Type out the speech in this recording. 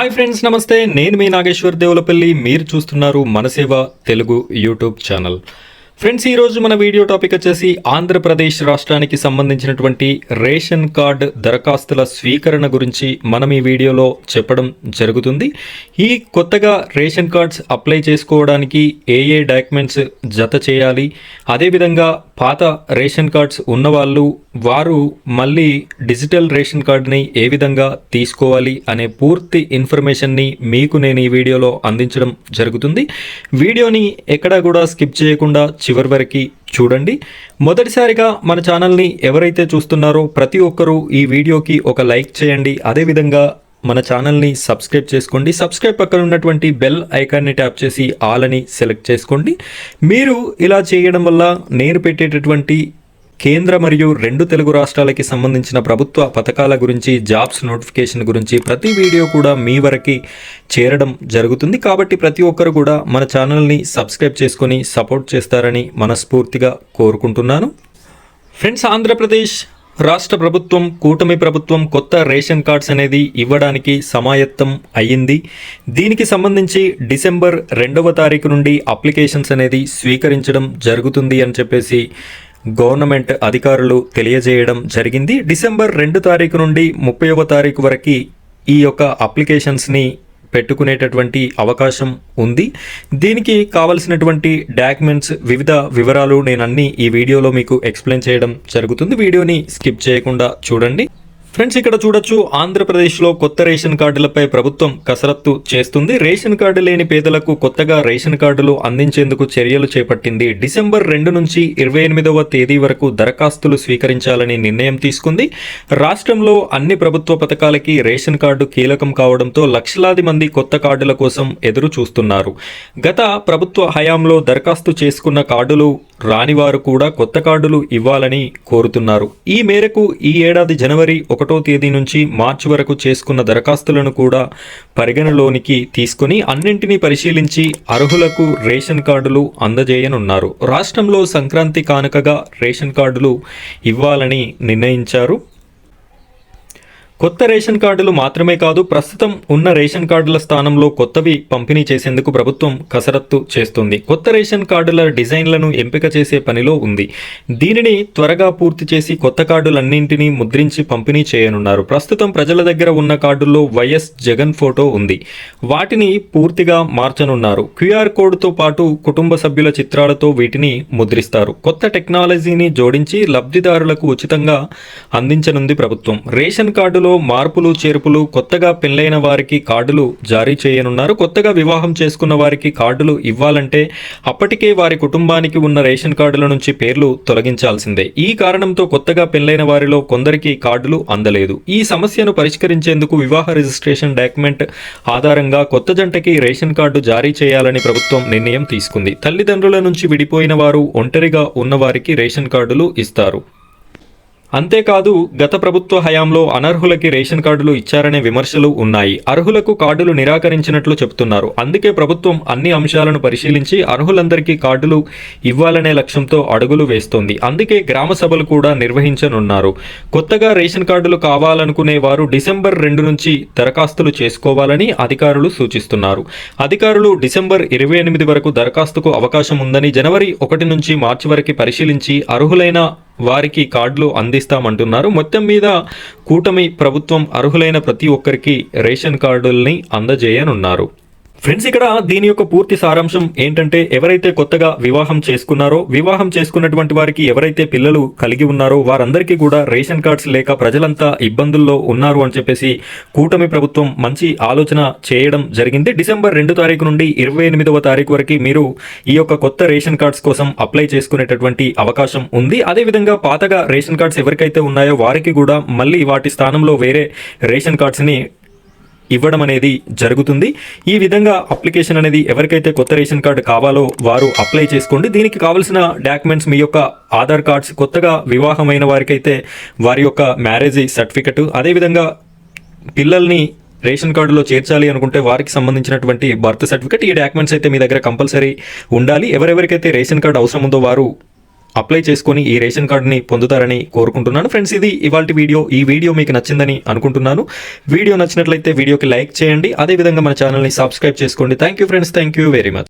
Hi friends నమస్తే. నేను మీ నాగేశ్వర్ దేవులపల్లి. మీరు చూస్తున్నారు Manaseva Telugu YouTube channel. Friends ఈరోజు మన వీడియో టాపిక్ వచ్చేసి ఆంధ్రప్రదేశ్ రాష్ట్రానికి సంబంధించినటువంటి రేషన్ కార్డ్ దరఖాస్తుల స్వీకరణ గురించి మనం ఈ వీడియోలో చెప్పడం జరుగుతుంది. ఈ కొత్తగా రేషన్ కార్డ్స్ అప్లై చేసుకోవడానికి ఏ ఏ డాక్యుమెంట్స్ జత చేయాలి అదేవిధంగా పాత రేషన్ కార్డ్స్ ఉన్నవాళ్ళు వారు మళ్ళీ డిజిటల్ రేషన్ కార్డుని ఏ విధంగా తీసుకోవాలి అనే పూర్తి ఇన్ఫర్మేషన్ని మీకు నేను ఈ వీడియోలో అందించడం జరుగుతుంది. వీడియోని ఎక్కడా కూడా స్కిప్ చేయకుండా చివరి వరకు చూడండి. మొదటిసారిగా మన ఛానల్ని ఎవరైతే చూస్తున్నారో ప్రతి ఒక్కరూ ఈ వీడియోకి ఒక లైక్ చేయండి. అదేవిధంగా మన ఛానల్ని సబ్స్క్రైబ్ చేసుకోండి. సబ్స్క్రైబ్ పక్కన ఉన్నటువంటి బెల్ ఐకాన్ని ట్యాప్ చేసి ఆల్ అని సెలెక్ట్ చేసుకోండి. మీరు ఇలా చేయడం వల్ల నేను పెట్టేటటువంటి కేంద్ర మరియు రెండు తెలుగు రాష్ట్రాలకి సంబంధించిన ప్రభుత్వ పథకాల గురించి జాబ్స్ నోటిఫికేషన్ గురించి ప్రతి వీడియో కూడా మీ వరకు చేరడం జరుగుతుంది. కాబట్టి ప్రతి ఒక్కరు కూడా మన ఛానల్ని సబ్స్క్రైబ్ చేసుకొని సపోర్ట్ చేస్తారని మనస్ఫూర్తిగా కోరుకుంటున్నాను. ఫ్రెండ్స్ ఆంధ్రప్రదేశ్ రాష్ట్ర ప్రభుత్వం కూటమి ప్రభుత్వం కొత్త రేషన్ కార్డ్స్ అనేది ఇవ్వడానికి సమాయత్తం అయ్యింది. దీనికి సంబంధించి డిసెంబర్ రెండవ తారీఖు నుండి అప్లికేషన్స్ అనేది స్వీకరించడం జరుగుతుంది అని చెప్పేసి గవర్నమెంట్ అధికారులు తెలియజేయడం జరిగింది. డిసెంబర్ రెండు తారీఖు నుండి ముప్పైవ తారీఖు వరకు ఈ యొక్క అప్లికేషన్స్ని పెట్టుకునేటటువంటి అవకాశం ఉంది. దీనికి కావలసినటువంటి డాక్యుమెంట్స్ వివిధ వివరాలు నేను అన్ని ఈ వీడియోలో మీకు ఎక్స్ప్లెయిన్ చేయడం జరుగుతుంది. వీడియోని స్కిప్ చేయకుండా చూడండి. ఫ్రెండ్స్ ఇక్కడ చూడొచ్చు ఆంధ్రప్రదేశ్లో కొత్త రేషన్ కార్డులపై ప్రభుత్వం కసరత్తు చేస్తుంది. రేషన్ కార్డు లేని పేదలకు కొత్తగా రేషన్ కార్డులు అందించేందుకు చర్యలు చేపట్టింది. డిసెంబర్ రెండు నుంచి ఇరవై ఎనిమిదవ తేదీ వరకు దరఖాస్తులు స్వీకరించాలని నిర్ణయం తీసుకుంది. రాష్ట్రంలో అన్ని ప్రభుత్వ పథకాలకి రేషన్ కార్డు కీలకం కావడంతో లక్షలాది మంది కొత్త కార్డుల కోసం ఎదురు చూస్తున్నారు గత ప్రభుత్వ హయాంలో దరఖాస్తు చేసుకున్న కార్డులు రాని వారు కూడా కొత్త కార్డులు ఇవ్వాలని కోరుతున్నారు. ఈ మేరకు ఈ ఏడాది జనవరి ఒకటో తేదీ నుంచి మార్చి వరకు చేసుకున్న దరఖాస్తులను కూడా పరిగణలోనికి తీసుకుని అన్నింటినీ పరిశీలించి అర్హులకు రేషన్ కార్డులు అందజేయనున్నారు. రాష్ట్రంలో సంక్రాంతి కానుకగా రేషన్ కార్డులు ఇవ్వాలని నిర్ణయించారు. కొత్త రేషన్ కార్డులు మాత్రమే కాదు ప్రస్తుతం ఉన్న రేషన్ కార్డుల స్థానంలో కొత్తవి పంపిణీ చేసేందుకు ప్రభుత్వం కసరత్తు చేస్తుంది. కొత్త రేషన్ కార్డుల డిజైన్లను ఎంపిక చేసే పనిలో ఉంది. దీనిని త్వరగా పూర్తి చేసి కొత్త కార్డులన్నింటినీ ముద్రించి పంపిణీ చేయనున్నారు. ప్రస్తుతం ప్రజల దగ్గర ఉన్న కార్డుల్లో వైఎస్ జగన్ ఫోటో ఉంది. వాటిని పూర్తిగా మార్చనున్నారు. క్యూఆర్ కోడ్తో పాటు కుటుంబ సభ్యుల చిత్రాలతో వీటిని ముద్రిస్తారు. కొత్త టెక్నాలజీని జోడించి లబ్ధిదారులకు ఉచితంగా అందించనుంది ప్రభుత్వం. రేషన్ కార్డులో మార్పులు చేర్పులు కొత్తగా పెళ్ళైన వారికి కార్డులు జారీ చేయనున్నారు. కొత్తగా వివాహం చేసుకున్న వారికి కార్డులు ఇవ్వాలంటే అప్పటికే వారి కుటుంబానికి ఉన్న రేషన్ కార్డుల నుంచి పేర్లు తొలగించాల్సిందే. ఈ కారణంతో కొత్తగా పెళ్ళైన వారిలో కొందరికి కార్డులు అందలేదు. ఈ సమస్యను పరిష్కరించేందుకు వివాహ రిజిస్ట్రేషన్ డాక్యుమెంట్ ఆధారంగా కొత్త జంటకి రేషన్ కార్డు జారీ చేయాలని ప్రభుత్వం నిర్ణయం తీసుకుంది. తల్లిదండ్రుల నుంచి విడిపోయిన వారు ఒంటరిగా ఉన్నవారికి రేషన్ కార్డులు ఇస్తారు. అంతేకాదు గత ప్రభుత్వ హయాంలో అనర్హులకి రేషన్ కార్డులు ఇచ్చారనే విమర్శలు ఉన్నాయి. అర్హులకు కార్డులు నిరాకరించినట్లు చెబుతున్నారు. అందుకే ప్రభుత్వం అన్ని అంశాలను పరిశీలించి అర్హులందరికీ కార్డులు ఇవ్వాలనే లక్ష్యంతో అడుగులు వేస్తోంది. అందుకే గ్రామ సభలు కూడా నిర్వహించనున్నారు. కొత్తగా రేషన్ కార్డులు కావాలనుకునే వారు డిసెంబర్ రెండు నుంచి దరఖాస్తులు చేసుకోవాలని అధికారులు సూచిస్తున్నారు. అధికారులు డిసెంబర్ ఇరవై ఎనిమిది వరకు దరఖాస్తుకు అవకాశం ఉందని జనవరి ఒకటి నుంచి మార్చి వరకు పరిశీలించి అర్హులైన వారికి కార్డులు అంది అందిస్తామంటున్నారు మొత్తం మీద కూటమి ప్రభుత్వం అర్హులైన ప్రతి ఒక్కరికి రేషన్ కార్డుల్ని అందజేయనున్నారు. ఫ్రెండ్స్ ఇక్కడ దీని యొక్క పూర్తి సారాంశం ఏంటంటే ఎవరైతే కొత్తగా వివాహం చేసుకున్నారో వివాహం చేసుకున్నటువంటి వారికి ఎవరైతే పిల్లలు కలిగి ఉన్నారో వారందరికీ కూడా రేషన్ కార్డ్స్ లేక ప్రజలంతా ఇబ్బందుల్లో ఉన్నారు అని చెప్పేసి కూటమి ప్రభుత్వం మంచి ఆలోచన చేయడం జరిగింది. డిసెంబర్ రెండు తారీఖు నుండి ఇరవై ఎనిమిదవ తారీఖు వరకు మీరు ఈ యొక్క కొత్త రేషన్ కార్డ్స్ కోసం అప్లై చేసుకునేటటువంటి అవకాశం ఉంది. అదేవిధంగా పాతగా రేషన్ కార్డ్స్ ఎవరికైతే ఉన్నాయో వారికి కూడా మళ్ళీ వాటి స్థానంలో వేరే రేషన్ కార్డ్స్ని ఇవ్వడం అనేది జరుగుతుంది. ఈ విధంగా అప్లికేషన్ అనేది ఎవరికైతే కొత్త రేషన్ కార్డు కావాలో వారు అప్లై చేసుకోండి. దీనికి కావాల్సిన డాక్యుమెంట్స్ మీ యొక్క ఆధార్ కార్డ్స్ కొత్తగా వివాహమైన వారికైతే వారి యొక్క మ్యారేజ్ సర్టిఫికెట్ అదేవిధంగా పిల్లల్ని రేషన్ కార్డులో చేర్చాలి అనుకుంటే వారికి సంబంధించినటువంటి బర్త్ సర్టిఫికెట్ ఈ డాక్యుమెంట్స్ అయితే మీ దగ్గర కంపల్సరీ ఉండాలి. ఎవరెవరికైతే రేషన్ కార్డు అవసరం ఉందో వారు అప్లై చేసుకొని ఈ రేషన్ కార్డుని పొందుతారని కోరుకుంటున్నాను. ఫ్రెండ్స్ ఇది ఇవాళ వీడియో. ఈ వీడియో మీకు నచ్చిందని అనుకుంటున్నాను. వీడియో నచ్చినట్లయితే వీడియోకి లైక్ చేయండి. అదేవిధంగా మన ఛానల్ని సబ్స్క్రైబ్ చేసుకోండి. Thank you friends. Thank you very much.